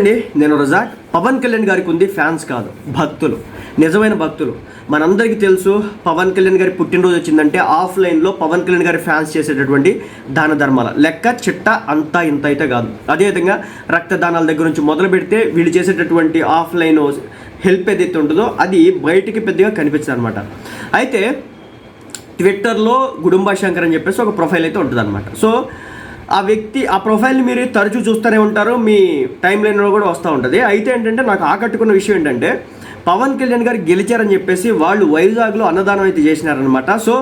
అండి నేను రజాక్. పవన్ కళ్యాణ్ గారికి ఉంది ఫ్యాన్స్ కాదు భక్తులు. నిజమైన భక్తులు. మనందరికీ తెలుసు పవన్ కళ్యాణ్ గారి పుట్టినరోజు వచ్చిందంటే ఆఫ్లైన్లో పవన్ కళ్యాణ్ గారి ఫ్యాన్స్ చేసేటటువంటి దాన ధర్మాల. లెక్క చిట్ట అంతా ఇంత అయితే కాదు. అదేవిధంగా రక్తదానాల దగ్గర నుంచి మొదలు పెడితే వీళ్ళు చేసేటటువంటి ఆఫ్లైన్ హెల్ప్ ఏదైతే ఉంటుందో అది బయటికి పెద్దగా కనిపించదు అనమాట అయితే ట్విట్టర్లో గుడుంబా శంకర్ అని చెప్పేసి ఒక ప్రొఫైల్ అయితే ఉంటుంది అనమాట సో ఆ వ్యక్తి ఆ ప్రొఫైల్ని మీరు తరచూ చూస్తూనే ఉంటారు. మీ టైం లైన్లో కూడా వస్తూ ఉంటుంది. అయితే ఏంటంటే నాకు ఆకట్టుకున్న విషయం ఏంటంటే పవన్ కళ్యాణ్ గారు గెలిచారని చెప్పేసి వాళ్ళు వైజాగ్లో అన్నదానం అయితే చేసినారనమాట సో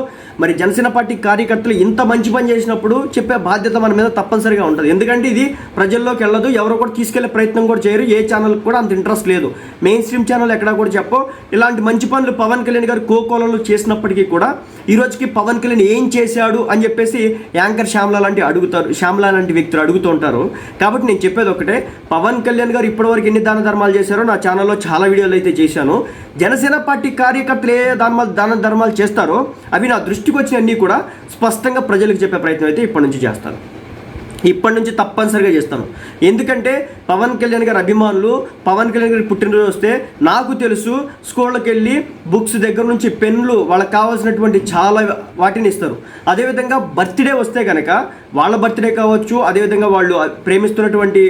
మరి జనసేన పార్టీ కార్యకర్తలు ఇంత మంచి పని చేసినప్పుడు చెప్పే బాధ్యత మన మీద తప్పనిసరిగా ఉంటుంది. ఎందుకంటే ఇది ప్రజల్లోకి వెళ్ళదు ఎవరు కూడా తీసుకెళ్ళే ప్రయత్నం కూడా చేయరు ఏ ఛానల్కి కూడా అంత ఇంట్రెస్ట్ లేదు. మెయిన్ స్ట్రీమ్ ఛానల్ ఎక్కడా కూడా చెప్పో. ఇలాంటి మంచి పనులు పవన్ కళ్యాణ్ గారు కోకోలలో చేసినప్పటికీ కూడా ఈ రోజుకి పవన్ కళ్యాణ్ ఏం చేశాడు అని చెప్పేసి యాంకర్ శ్యామ్లా లాంటి అడుగుతారు శ్యామ్లా లాంటి వ్యక్తులు అడుగుతూ ఉంటారు. కాబట్టి నేను చెప్పేది ఒకటే పవన్ కళ్యాణ్ గారు ఇప్పటివరకు ఎన్ని దాన ధర్మాలు చేశారో నా ఛానల్లో చాలా వీడియోలు అయితే చేశాను. జనసేన పార్టీ కార్యకర్తలు ఏ దాన దాన ధర్మాలు చేస్తారో అవి నా దృష్టికి వచ్చినన్నీ కూడా స్పష్టంగా ప్రజలకు చెప్పే ప్రయత్నం అయితే ఇప్పటి నుంచి చేస్తాను. ఇప్పటి నుంచి తప్పనిసరిగా చేస్తాను. ఎందుకంటే పవన్ కళ్యాణ్ గారి అభిమానులు పవన్ కళ్యాణ్ గారి పుట్టినరోజు వస్తే నాకు తెలుసు స్కూళ్ళకి వెళ్ళి బుక్స్ దగ్గర నుంచి పెన్నులు వాళ్ళకి కావాల్సినటువంటి చాలా వాటిని ఇస్తారు. అదేవిధంగా బర్త్డే వస్తే కనుక వాళ్ళ బర్త్డే కావచ్చు అదేవిధంగా వాళ్ళు ప్రేమిస్తున్నటువంటి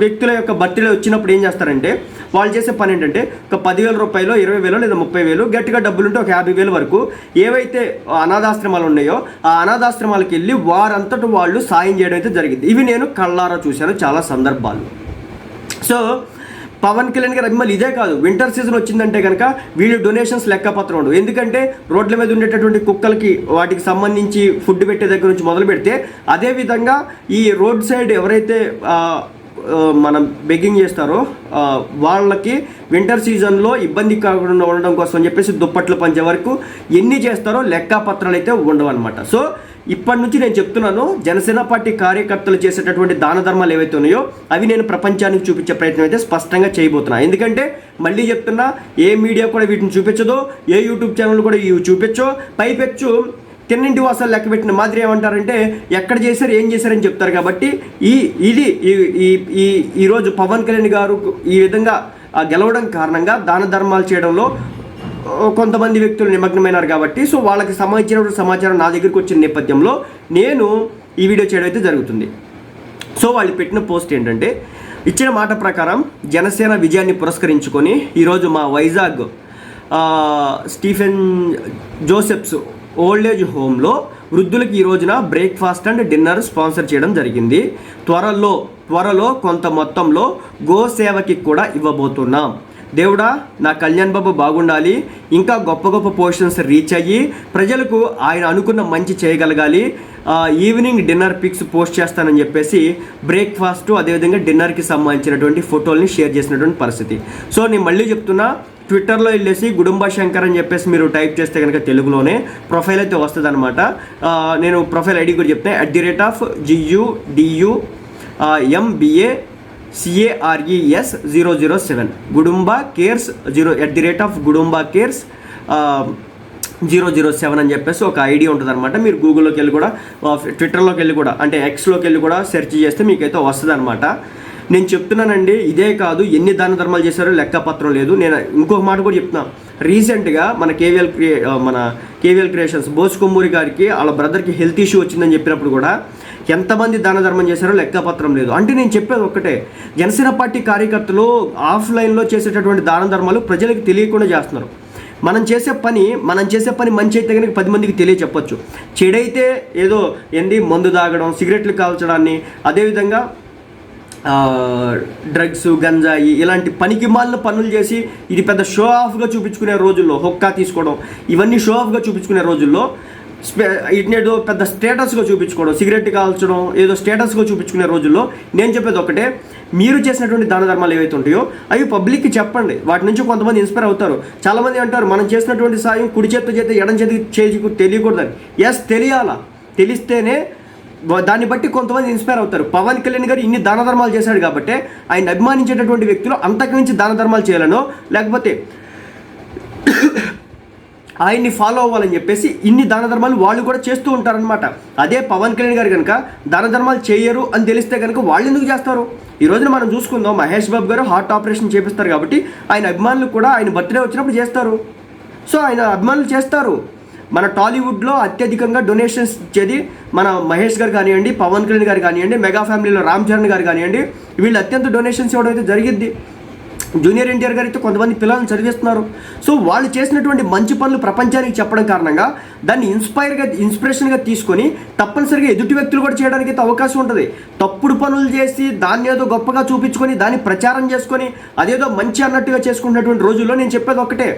వ్యక్తుల యొక్క బర్త్డే వచ్చినప్పుడు ఏం చేస్తారంటే వాళ్ళు చేసే పని ఏంటంటే ఒక పదివేల రూపాయలు ఇరవై వేలు లేదా ముప్పై వేలు గట్టిగా డబ్బులుంటే ఒక యాభై వేలు వరకు ఏవైతే అనాథాశ్రమాలు ఉన్నాయో ఆ అనాథాశ్రమాలకు వెళ్ళి వారంతట వాళ్ళు సాయం చేయడం అయితే జరిగింది. ఇవి నేను కళ్ళారా చూశాను చాలా సందర్భాలు. సో పవన్ కళ్యాణ్ గారు అభిమానులు ఇదే కాదు వింటర్ సీజన్ వచ్చిందంటే కనుక వీళ్ళు డొనేషన్స్ లెక్కపత్రం ఉండవు ఎందుకంటే రోడ్ల మీద ఉండేటటువంటి కుక్కలకి వాటికి సంబంధించి ఫుడ్ పెట్టే దగ్గర నుంచి మొదలు పెడితే అదేవిధంగా ఈ రోడ్ సైడ్ ఎవరైతే మనం బెగ్గింగ్ చేస్తారో వాళ్ళకి వింటర్ సీజన్లో ఇబ్బంది కాకుండా ఉండడం కోసం అని చెప్పేసి దుప్పట్లు పంచే వరకు ఎన్ని చేస్తారో లెక్కపత్రాలు అయితే ఉండవు అనమాట సో ఇప్పటి నుంచి నేను చెప్తున్నాను జనసేన పార్టీ కార్యకర్తలు చేసేటటువంటి దాన ధర్మాలు ఏవైతే ఉన్నాయో అవి నేను ప్రపంచానికి చూపించే ప్రయత్నం అయితే స్పష్టంగా చేయబోతున్నా. ఎందుకంటే మళ్ళీ చెప్తున్నా ఏ మీడియా కూడా వీటిని చూపించదో ఏ యూట్యూబ్ ఛానల్ కూడా ఇవి చూపించో. పైపెచ్చు తిన్నింటి వాసాలు లెక్క పెట్టిన మాదిరి ఏమంటారంటే ఎక్కడ చేశారు ఏం చేశారని చెప్తారు కాబట్టి ఈ ఇది ఈ- ఈ ఈరోజు పవన్ కళ్యాణ్ గారు ఈ విధంగా గెలవడం కారణంగా దాన ధర్మాలు చేయడంలో కొంతమంది వ్యక్తులు నిమగ్నమైనారు కాబట్టి సో వాళ్ళకి సంబంధించిన సమాచారం నా దగ్గరికి వచ్చిన నేపథ్యంలో నేను ఈ వీడియో చేయడం అయితే జరుగుతుంది. సో వాళ్ళు పెట్టిన పోస్ట్ ఏంటంటే ఇచ్చిన మాట ప్రకారం జనసేన విజయాన్ని పురస్కరించుకొని ఈరోజు మా Vizag Stephen Joseph's old age హోమ్లో వృద్ధులకి ఈ రోజున బ్రేక్ఫాస్ట్ అండ్ డిన్నర్ స్పాన్సర్ చేయడం జరిగింది. త్వరలో త్వరలో కొంత మొత్తంలో గో సేవకి కూడా ఇవ్వబోతున్నాం. దేవుడా నా కళ్యాణ్ బాబు బాగుండాలి ఇంకా గొప్ప గొప్ప పోర్షన్స్ రీచ్ అయ్యి ప్రజలకు ఆయన అనుకున్న మంచి చేయగలగాలి. ఈవినింగ్ డిన్నర్ పిక్స్ పోస్ట్ చేస్తానని చెప్పేసి బ్రేక్ఫాస్ట్ అదేవిధంగా డిన్నర్కి సంబంధించినటువంటి ఫోటోల్ని షేర్ చేసినటువంటి పరిస్థితి. సో నేను మళ్ళీ చెప్తున్నా ట్విట్టర్లో వెళ్ళేసి గుడుంబ శంకర్ అని చెప్పేసి మీరు టైప్ చేస్తే కనుక తెలుగులోనే ప్రొఫైల్ అయితే వస్తుంది అనమాట నేను ప్రొఫైల్ ఐడి కూడా చెప్తాను at the rate of G U D U M B A C A R E S zero zero seven Gudumba cares zero at the rate of Gudumba cares zero zero seven అని చెప్పేసి ఒక ID ఉంటుంది అనమాట మీరు గూగుల్లోకి వెళ్ళి కూడా ట్విట్టర్లోకి వెళ్ళి కూడా అంటే ఎక్స్లోకి వెళ్ళి కూడా సెర్చ్ చేస్తే మీకైతే వస్తుంది అనమాట నేను చెప్తున్నానండి ఇదే కాదు ఎన్ని దాన ధర్మాలు చేశారో లెక్కపత్రం లేదు. నేను ఇంకొక మాట కూడా చెప్తున్నా. రీసెంట్గా మన కేవీఎల్ క్రియే మన కేవీఎల్ క్రియేషన్స్ బోస్ కొమ్మూరి గారికి వాళ్ళ బ్రదర్కి హెల్త్ ఇష్యూ వచ్చిందని చెప్పినప్పుడు కూడా ఎంతమంది దాన ధర్మం చేశారో లెక్కపత్రం లేదు. అంటే నేను చెప్పేది ఒక్కటే. జనసేన పార్టీ కార్యకర్తలు ఆఫ్లైన్లో చేసేటటువంటి దాన ధర్మాలు ప్రజలకు తెలియకుండా చేస్తున్నారు. మనం చేసే పని మనం చేసే పని మంచి అయితే కనుక పది మందికి తెలియచెప్పచ్చు. చెడైతే ఏదో ఏంది మందు తాగడం సిగరెట్లు కాల్చడాన్ని అదేవిధంగా డ్రగ్స్ గంజాయి ఇలాంటి పనికి మాలిన పనులు చేసి ఇది పెద్ద షో ఆఫ్గా చూపించుకునే రోజుల్లో హొక్కా తీసుకోవడం ఇవన్నీ షో ఆఫ్గా చూపించుకునే రోజుల్లో ఇట్నేదో పెద్ద స్టేటస్గా చూపించుకోవడం సిగరెట్ కాల్చడం ఏదో స్టేటస్గా చూపించుకునే రోజుల్లో నేను చెప్పేది ఒకటే మీరు చేసినటువంటి దాన ధర్మాలు ఏవైతే ఉంటాయో అవి పబ్లిక్కి చెప్పండి. వాటి నుంచి కొంతమంది ఇన్స్పైర్ అవుతారు. చాలామంది అంటారు మనం చేసినటువంటి సాయం కుడి చేతితో చేతి ఎడం చేతి చేతికి తెలియకూడదని ఎస్ తెలియాలా? తెలిస్తేనే దాన్ని బట్టి కొంతమంది ఇన్స్పైర్ అవుతారు. పవన్ కళ్యాణ్ గారు ఇన్ని దాన ధర్మాలు చేశాడు కాబట్టి ఆయన అభిమానించేటటువంటి వ్యక్తులు అంతకు మించి దాన ధర్మాలు చేయాలనో లేకపోతే ఆయన్ని ఫాలో అవ్వాలని చెప్పేసి ఇన్ని దాన ధర్మాలు వాళ్ళు కూడా చేస్తూ ఉంటారనమాట అదే పవన్ కళ్యాణ్ గారు కనుక దాన ధర్మాలు చేయరు అని తెలిస్తే కనుక వాళ్ళు ఎందుకు చేస్తారు? ఈ రోజున మనం చూసుకుందాం మహేష్ బాబు గారు హార్ట్ ఆపరేషన్ చేపిస్తారు కాబట్టి ఆయన అభిమానులు కూడా ఆయన బర్త్డే వచ్చినప్పుడు చేస్తారు. సో ఆయన అభిమానులు చేస్తారు. మన టాలీవుడ్లో అత్యధికంగా డొనేషన్స్ ఇచ్చేది మన మహేష్ గారు కానివ్వండి పవన్ కళ్యాణ్ గారు కానివ్వండి మెగా ఫ్యామిలీలో రామ్ చరణ్ గారు కానివ్వండి వీళ్ళు అత్యంత డొనేషన్స్ ఇవ్వడం అయితే జరిగింది జూనియర్ ఎన్టీఆర్ గారు అయితే కొంతమంది పిల్లల్ని చదివిస్తున్నారు. సో వాళ్ళు చేసినటువంటి మంచి పనులు ప్రపంచానికి చెప్పడం కారణంగా దాన్ని ఇన్స్పైర్గా ఇన్స్పిరేషన్గా తీసుకొని తప్పనిసరిగా ఎదుటి వ్యక్తులు కూడా చేయడానికి అయితే అవకాశం ఉంటుంది. తప్పుడు పనులు చేసి దాన్ని ఏదో గొప్పగా చూపించుకొని దాన్ని ప్రచారం చేసుకొని అదేదో మంచి అన్నట్టుగా చేసుకున్నటువంటి రోజుల్లో నేను చెప్పేది ఒకటే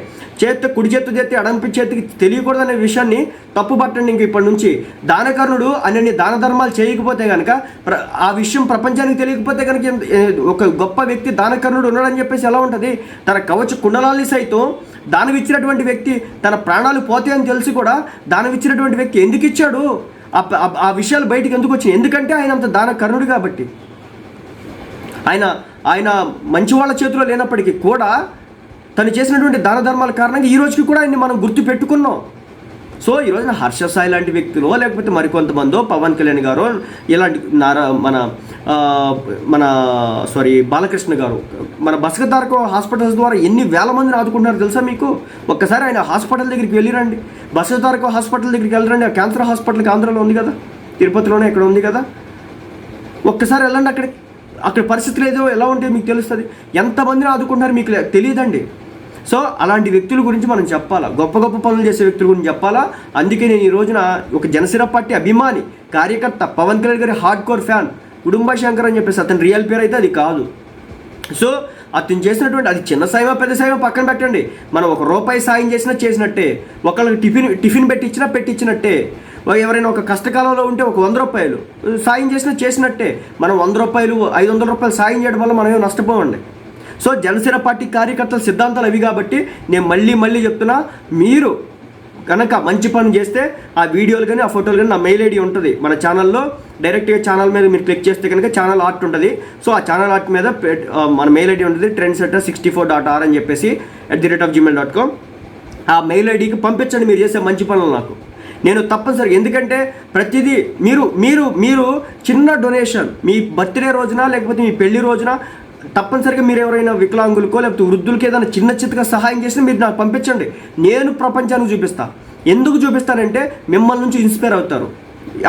చేతి కుడి చేతి చేతి అడంపి చేతికి తెలియకూడదనే విషయాన్ని తప్పు పట్టండి ఇంక ఇప్పటి నుంచి. దానకర్ణుడు అన్ని దాన ధర్మాలు చేయకపోతే కనుక ప్ర- ఆ విషయం ప్రపంచానికి తెలియకపోతే కనుక ఒక గొప్ప వ్యక్తి దానకర్ణుడు ఉన్నాడని చెప్పేసి ఎలా ఉంటుంది? తన కవచ కుండలాల్ని సైతం దానవిచ్చినటువంటి వ్యక్తి తన ప్రాణాలు పోతాయని తెలిసి కూడా దానవిచ్చినటువంటి వ్యక్తి ఎందుకు ఇచ్చాడు? ఆ ఆ- విషయాలు బయటికి ఎందుకు వచ్చినాయి? ఎందుకంటే ఆయన అంత దాన కర్ణుడు కాబట్టి. ఆయన ఆయన మంచి వాళ్ళ చేతిలో లేనప్పటికీ కూడా తను చేసినటువంటి దాన ధర్మాల కారణంగా ఈ రోజుకి కూడా ఆయన్ని మనం గుర్తు పెట్టుకున్నాం సో ఈ రోజున హర్ష సాయి లాంటి వ్యక్తులు లేకపోతే మరికొంతమందో పవన్ కళ్యాణ్ గారు ఇలాంటి నారా మన మన సారీ బాలకృష్ణ గారు. మన బసకతారక హాస్పిటల్స్ ద్వారా ఎన్ని వేల మందిని ఆదుకుంటున్నారో తెలుసా మీకు? ఒక్కసారి ఆయన హాస్పిటల్ దగ్గరికి వెళ్ళిరండి. బసకతారక హాస్పిటల్ దగ్గరికి వెళ్ళరండి. ఆ క్యాన్సర్ హాస్పిటల్కి ఆంధ్రలో ఉంది కదా? తిరుపతిలోనే ఇక్కడ ఉంది కదా? ఒక్కసారి వెళ్ళండి అక్కడికి. అక్కడ పరిస్థితులు ఏదో ఎలా ఉంటే మీకు తెలుస్తుంది. ఎంతమందిని ఆదుకుంటున్నారు మీకు లే- తెలియదండి. సో అలాంటి వ్యక్తుల గురించి మనం చెప్పాలా? గొప్ప గొప్ప పనులు చేసే వ్యక్తుల గురించి చెప్పాలా? అందుకే నేను ఈ రోజున ఒక జనసేన పార్టీ అభిమాని కార్యకర్త పవన్ కళ్యాణ్ గారి హార్డ్ కోర్ ఫ్యాన్ కుటుంబ శంకర్ అని చెప్పేసి అతని రియల్ పేరు అయితే అది కాదు. సో అతను చేసినటువంటి అది చిన్న సాయమా పెద్ద సాయమా పక్కన పెట్టండి. మనం ఒక రూపాయి సాయం చేసినా చేసినట్టే. ఒకళ్ళకి టిఫిన్ టిఫిన్ పెట్టించినా పెట్టించినట్టే ఎవరైనా ఒక కష్టకాలంలో ఉంటే ఒక వంద రూపాయలు సాయం చేసినా చేసినట్టే. మనం వంద రూపాయలు ఐదు వందల రూపాయలు సాయం చేయడం వల్ల మనం ఏం నష్టపోవండి సో జనసేన పార్టీ కార్యకర్తల సిద్ధాంతాలు అవి కాబట్టి నేను మళ్ళీ మళ్ళీ చెప్తున్నా మీరు కనుక మంచి పని చేస్తే ఆ వీడియోలు కానీ ఆ ఫోటోలు కానీ నా మెయిల్ ఐడి ఉంటుంది మన ఛానల్లో. డైరెక్ట్గా ఛానల్ మీద మీరు క్లిక్ చేస్తే కనుక ఛానల్ ఆర్ట్ ఉంటుంది. సో ఆ ఛానల్ ఆర్ట్ మీద మన మెయిల్ ఐడి ఉంటుంది trend setter sixty four dot R అని చెప్పేసి at the rate of Gmail dot com ఆ మెయిల్ ఐడికి పంపించండి మీరు చేసే మంచి పనులు నాకు. నేను తప్పనిసరి ఎందుకంటే ప్రతిదీ మీరు మీరు మీరు చిన్న డొనేషన్ మీ బర్త్డే రోజున లేకపోతే మీ పెళ్ళి రోజున తప్పనిసరిగా మీరు ఎవరైనా వికలాంగులకో లేకపోతే వృద్ధులకి ఏదైనా చిన్న చిత్తగా సహాయం చేసినా మీరు నాకు పంపించండి. నేను ప్రపంచానికి చూపిస్తా. ఎందుకు చూపిస్తానంటే మిమ్మల్ని నుంచి ఇన్స్పైర్ అవుతారు.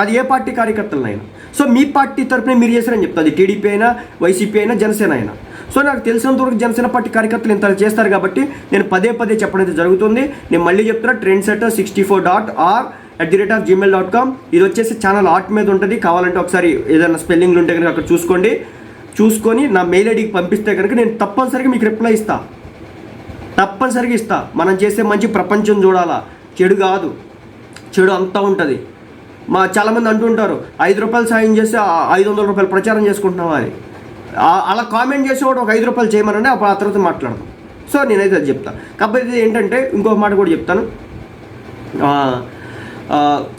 అది ఏ పార్టీ కార్యకర్తలనైనా సో మీ పార్టీ తరఫున మీరు చేశారని చెప్తా అది టీడీపీ అయినా వైసీపీ అయినా జనసేన అయినా. సో నాకు తెలిసినంతవరకు జనసేన పార్టీ కార్యకర్తలు ఇంత చేస్తారు కాబట్టి నేను పదే పదే చెప్పడం అయితే జరుగుతుంది. నేను మళ్ళీ చెప్తున్నా trend setter sixty four dot R at the rate of Gmail dot com ఇది వచ్చేసి ఛానల్ ఆర్ట్ మీద ఉంటుంది. కావాలంటే ఒకసారి ఏదైనా స్పెల్లింగ్లు ఉంటే కనుక అక్కడ చూసుకోండి. చూసుకొని నా మెయిల్ ఐడికి పంపిస్తే కనుక నేను తప్పనిసరిగా మీకు రిప్లై ఇస్తా. తప్పనిసరిగా ఇస్తా. మనం చేసే మంచి ప్రపంచం చూడాలా? చెడు కాదు. చెడు అంతా ఉంటుంది. మా చాలామంది అంటుంటారు ఐదు రూపాయలు సాయం చేస్తే ఐదు వందల రూపాయలు ప్రచారం చేసుకుంటున్నావా? అని. అలా కామెంట్ చేసేవాడు ఒక ఐదు రూపాయలు చేయమనండి అప్పుడు ఆ తర్వాత మాట్లాడదాం సో నేనైతే అది చెప్తాను కాకపోతే ఏంటంటే ఇంకొక మాట కూడా చెప్తాను.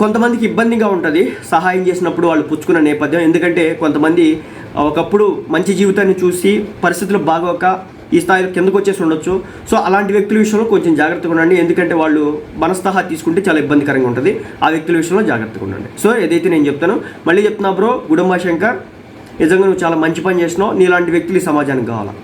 కొంతమందికి ఇబ్బందిగా ఉంటుంది. సహాయం చేసినప్పుడు వాళ్ళు పుచ్చుకున్న నేపథ్యం. ఎందుకంటే కొంతమంది ఒకప్పుడు మంచి జీవితాన్ని చూసి పరిస్థితులు బాగోక ఈ స్థాయిలో కిందకు వచ్చేసి ఉండొచ్చు. సో అలాంటి వ్యక్తుల విషయంలో కొంచెం జాగ్రత్తగా ఉండండి. ఎందుకంటే వాళ్ళు మనస్తహా తీసుకుంటే చాలా ఇబ్బందికరంగా ఉంటుంది. ఆ వ్యక్తుల విషయంలో జాగ్రత్తగా ఉండండి. సో ఏదైతే నేను చెప్తాను మళ్ళీ చెప్తున్నా బ్రో గుడంబా శంకర్ నిజంగా నువ్వు చాలా మంచి పని చేసినావు. నీలాంటి వ్యక్తులు ఈ సమాజానికి కావాలా?